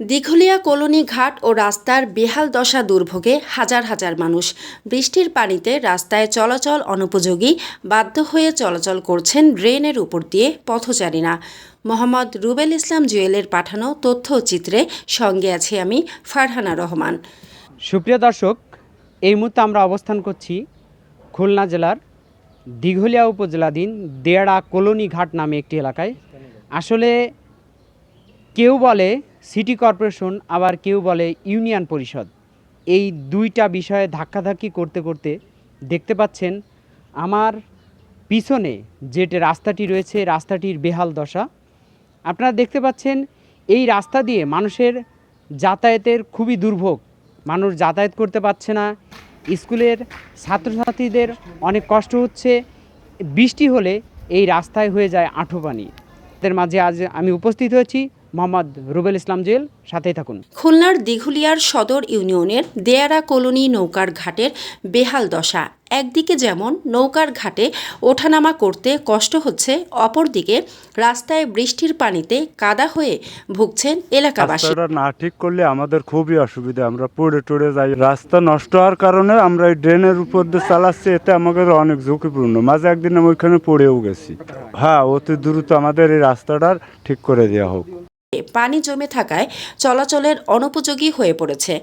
Dighalia colony ঘাট ও রাস্তার বেহাল দশা দুর্ভোগে হাজার হাজার মানুষ। বৃষ্টির পানিতে রাস্তায় চলাচল অনুপযোগী, বাধ্য হয়ে চলাচল করছেন ড্রেনের উপর দিয়ে পথচারীরা। মোহাম্মদ রুবেল ইসলাম জুয়েলের পাঠানো তথ্যচিত্রে সঙ্গে আছি আমি ফারহানা রহমান। সুপ্রিয় দর্শক, এই মুহূর্তে আমরা অবস্থান করছি খুলনা জেলার দিঘলিয়া উপজেলাধীন দেয়াড়া কলোনি ঘাট নামে একটি এলাকায়। আসলে কেউ বলে সিটি কর্পোরেশন, আবার কেউ বলে ইউনিয়ন পরিষদ। এই দুইটা বিষয়ে ধাক্কাধাক্কি করতে করতে দেখতে পাচ্ছেন, আমার পিছনে যে রাস্তাটি রয়েছে, রাস্তাটির বেহাল দশা, আপনারা দেখতে পাচ্ছেন এই রাস্তা দিয়ে মানুষের যাতায়াতের খুবই দুর্ভোগ। মানুষ যাতায়াত করতে পারছে না, স্কুলের ছাত্রছাত্রীদের অনেক কষ্ট হচ্ছে, বৃষ্টি হলে এই রাস্তায় হয়ে যায় আঁঠো পানি এদের মাঝে আজ আমি উপস্থিত হয়েছি। মোহাম্মদ রুবেল ইসলাম জেল, সাথেই থাকুন। খুলনার দিঘুলিয়ার সদর ইউনিয়নের দেয়ারা কলোনি নৌকার ঘাটের বেহাল দশা। একদিকে যেমন নৌকার ঘাটে ওঠানামা করতে কষ্ট হচ্ছে, অপরদিকে রাস্তায় বৃষ্টির পানিতে কাদা হয়ে ভুগছেন এলাকাবাসী। না ঠিক করলে আমাদের খুবই অসুবিধা, আমরা পড়ে টড়ে যাই। রাস্তা নষ্ট হওয়ার কারণে আমরা এই ড্রেনের উপর দিয়ে চালাচ্ছি, এতে আমাদের অনেক ঝুঁকিপূর্ণ। মাঝে একদিন আমি ওইখানে পড়েও গেছি। হ্যাঁ অতি দ্রুত আমাদের এই রাস্তাটার ঠিক করে দেওয়া হোক। পানি জমে থাকায় চলাচলের অনুপযোগী হয়ে পড়েছে।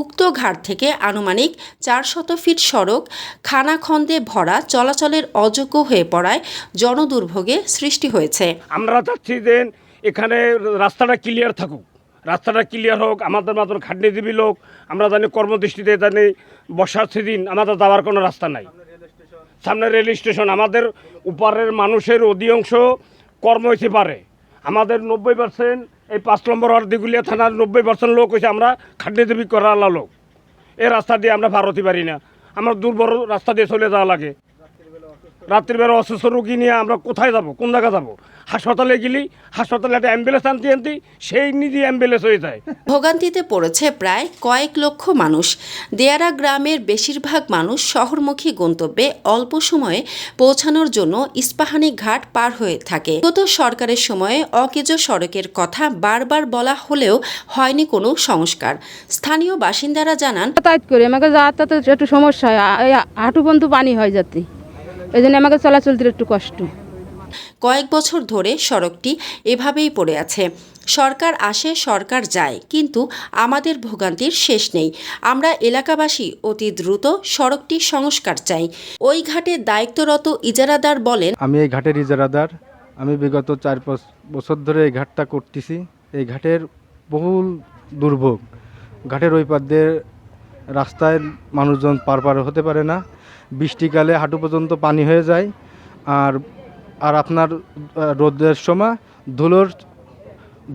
উক্ত ঘাট থেকে আনুমানিক চারশত ফিট সড়ক খানাখন্দে ভরা চলাচলের অযোগ্য হয়ে পড়ায় জনদুর্ভোগে সৃষ্টি হয়েছে। আমরা চাচ্ছি যে এখানে রাস্তাটা ক্লিয়ার থাকুক। রাস্তাটা ক্লিয়ার হোক, আমাদের মতন খাটনিজীবী লোক, আমরা জানি কর্মদৃষ্টিতে জানি বর্ষার সিদিন আমাদের যাওয়ার কোনো রাস্তা নাই। সামনে রেল স্টেশন আমাদের উপরের মানুষের অধিকাংশ কর্ম হইতে পারে আমাদের নব্বই পার্সেন্ট এই পাঁচ নম্বর দিগুলিয়া থানার নব্বই পার্সেন্ট লোক হয়েছে আমরা খাদ্য দেবী করালা লোক। এই রাস্তা দিয়ে আমরা ভারতে পারি না। আমরা দুর্বল রাস্তা দিয়ে চলে যাওয়া লাগে। রাত্রিবেলা অসুস্থ রোগী নিয়ে আমরা কোথায় যাব? কোন জায়গা যাব? হাসপাতালে গেলি হাসপাতালে একটা অ্যাম্বুলেন্স আনতে আনতে সেই নিজে অ্যাম্বুলেন্স হয়ে যায়। ভোগান্তিতে পড়েছে প্রায় কয়েক লক্ষ মানুষ। দেয়ারা গ্রামের বেশিরভাগ মানুষ শহরমুখী গন্তব্যে অল্প সময়ে পৌঁছানোর জন্য ইস্পাহানি ঘাট পার হয়ে থাকে। গত সরকারের সময়ে অকেজো সড়কের কথা বারবার বলা হলেও হয়নি কোনো সংস্কার। স্থানীয় বাসিন্দারা জানান যাতায়াত করি আমাকে যাতায়াতে একটু সমস্যা হয় হাঁটু পর্যন্ত পানি হয় যাতে। এই জন্য আমাকে চলাচলতে একটু কষ্ট। কয়েক বছর ধরে সড়কটি এভাবেই পড়ে আছে। সরকার আসে সরকার যায় কিন্তু আমাদের ভোগান্তির শেষ নেই। আমরা এলাকাবাসী অতি দ্রুত সড়কটি সংস্কার চাই। ওই ঘাটে দায়িত্বরত ইজারাদার বলেন আমি এই ঘাটের ইজারাদার। আমি বিগত চার পাঁচ বছর ধরে এই ঘাটটা করতেছি। এই ঘাটের বহুল দুর্ভোগ। ঘাটের ওই পার দিয়ে রাস্তায় মানুষজন পারপার পার হতে পারে না। বৃষ্টিকালে হাঁটু পর্যন্ত পানি হয়ে যায়। আর আর আপনার রোদের সময় ধুলোর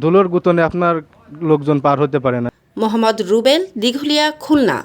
ধুলোর গুতনে আপনার লোকজন পার হতে পারে না। মোহাম্মদ রুবেল, দিঘুলিয়া, খুলনা।